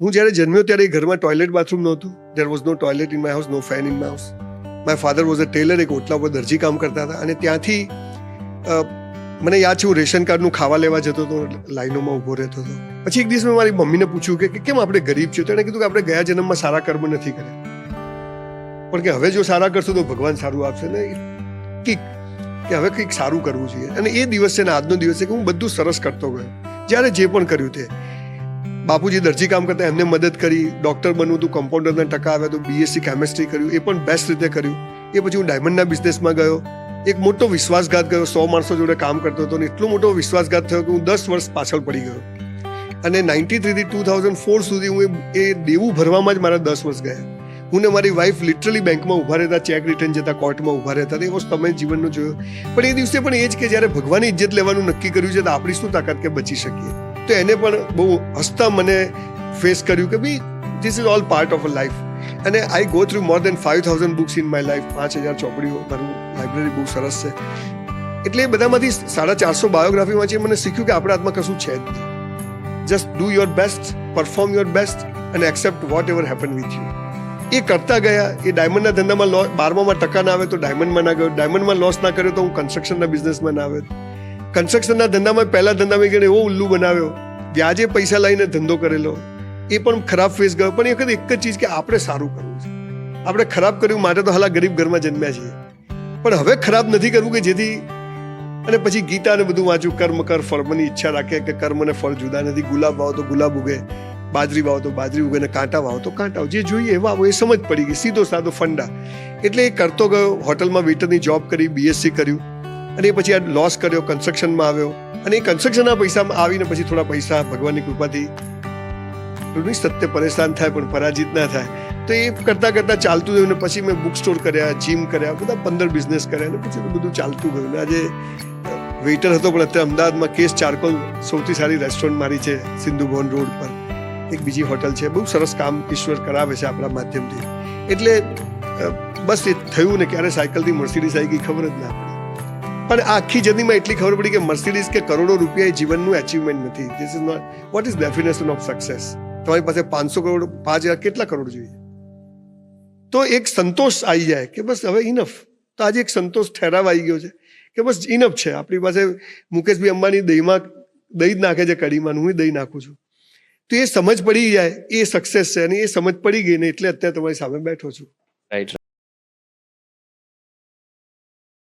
હું જ્યારે જન્મ્યો ત્યારે એ ઘરમાં ટોયલેટ બાથરૂમ નહોતું. There was no toilet in my house no fan in my house my father was a tailor એક ઓટલા ઉપર દરજી કામ કરતા હતા અને ત્યાંથી મને યાદ છે હું રેશન કાર્ડનું ખાવા લેવા જતો હતો, લાઈનોમાં ઊભો રહેતો હતો. પછી એક દિવસ મેં મારી મમ્મીને પૂછ્યું કે કેમ આપણે ગરીબ છીએ? તો એણે કીધું કે આપણે ગયા જન્મમાં સારા કર્મ નથી કર્યા. પણ કે હવે જો સારા કરશો તો ભગવાન સારું આપશે. ને કંઈક, કે હવે કંઈક સારું કરવું જોઈએ. અને એ દિવસ ને આજનો દિવસ કે હું બધું સરસ કરતો ગયો. જ્યારે જે પણ કર્યું તે. બાપુજી દરજી કામ કરતા એમને મદદ કરી ડૉક્ટર બનવું હતું કમ્પાઉન્ડરના ટકા આવ્યા તો બીએસસી કેમેસ્ટ્રી કર્યું, એ પણ બેસ્ટ રીતે કર્યું. એ પછી હું ડાયમંડના બિઝનેસમાં ગયો. એક મોટો વિશ્વાસઘાત ગયો, સો માણસો જોડે કામ કરતો હતો ને એટલો મોટો વિશ્વાસઘાત થયો કે હું દસ વર્ષ પાછળ પડી ગયો. અને નાઇન્ટી થ્રીથી ટુ થાઉઝન્ડ ફોર સુધી હું એ દેવું ભરવામાં જ મારા દસ વર્ષ ગયા. હું ને મારી વાઈફ લિટરલી બેંકમાં ઊભા રહેતા ચેક રિટર્ન જતા કોર્ટમાં ઊભા રહેતા, એ વસ્તુ તમે જીવનનો જોયો. પણ એ દિવસે પણ એ જ કે જ્યારે ભગવાનની ઇજ્જત લેવાનું નક્કી કર્યું છે, તો આપણી શું તાકાત કે બચી શકીએ? તો એને પણ બહુ હસતા મને ફેસ કર્યું કે ભાઈ this is all part of a life અને I go through more than five thousand books in my life પાંચ હજાર ચોપડીઓ મારું લાઇબ્રેરી બહુ સરસ છે. એટલે એ બધામાંથી સાડા ચારસો બાયોગ્રાફીમાં છે મને શીખ્યું કે આપણા હાથમાં કશું છે જ નહીં. Just do your best perform your best અને accept whatever happen with you એ કરતા ગયા, એ ડાયમંડના ધંધામાં લો, બારમામાં ટકા ના આવે તો ડાયમંડમાં ના ગયો. ડાયમંડમાં લોસ ના કર્યો તો હું કન્સ્ટ્રક્શનના બિઝનેસમાં ના આવ્યો કન્સ્ટ્રક્શનના ધંધામાં પહેલા ધંધામાં ગઈને એવો ઉલ્લુ બનાવ્યો વ્યાજે પૈસા લઈને ધંધો કરેલો. એ પણ ખરાબ ફેસ ગયો. પણ એ વખત એક જ ચીજ કે આપણે સારું કરવું છે. આપણે ખરાબ કર્યું માટે તો હાલા ગરીબ ઘરમાં જન્મ્યા છીએ. પણ હવે ખરાબ નથી કરવું કે જેથી અને પછી ગીતાને બધું વાંચ્યું, કર્મ કર ફળની ઈચ્છા રાખે કે કર્મ અને ફળ જુદા નથી. ગુલાબ વાવો તો ગુલાબ ઉગે, બાજરી વાવો તો બાજરી ઉગે ને કાંટા વાવો તો કાંટા જે જોઈએ વાવો એ સમજ પડી ગઈ, સીધો સાદો ફંડા. એટલે એ કરતો ગયો, હોટલમાં વેટરની જોબ કરી બીએસસી કર્યું. અને પછી આ લોસ કર્યો કન્સ્ટ્રક્શનમાં આવ્યો. અને એ કન્સ્ટ્રક્શનના પૈસામાં આવીને પછી થોડા પૈસા ભગવાનની કૃપાથી સત્ય પરેશાન થાય, પણ પરાજિત ના થાય. તો એ કરતાં કરતાં ચાલતું ગયું ને પછી મેં બુક સ્ટોર કર્યા જીમ કર્યા, બધા પંદર બિઝનેસ કર્યા અને પછી બધું ચાલતું ગયું. ને આજે વેઇટર હતો, પણ અત્યારે અમદાવાદમાં કેસ ચારકોલ સૌથી સારી રેસ્ટોરન્ટ મારી છે, સિંધુ ભવન રોડ પર. એક બીજી હોટલ છે. બહુ સરસ કામ ઈશ્વર કરાવે છે આપણા માધ્યમથી. એટલે બસ એ થયું ને ક્યારે સાયકલથી મર્સિડીસ આવી ગઈ ખબર જ ના પડી. પણ આખી જર્નીમાં એટલી ખબર પડી કે મર્સિડીઝ કે કરોડો રૂપિયા એ જીવનનું અચીવમેન્ટ નથી. This is not what is definition of success તમારી પાસે પાંચસો કરોડ, પાંચ હજાર કેટલા કરોડ જોઈએ? તો એક સંતોષ આવી જાય કે બસ હવે ઇનફ તો આજે એક સંતોષ ઠેરાવ આવી ગયો છે કે બસ ઇનફ છે. આપણી પાસે મુકેશભાઈ અંબાણી દહીંમાં દહીં જ નાખે છે કઢીમાં, હું દહીં નાખું છું. તો એ સમજ પડી જાય, એ સક્સેસ છે અને એ સમજ પડી ગઈ ને એટલે અત્યારે તમારી સામે બેઠો છું. રાઈટ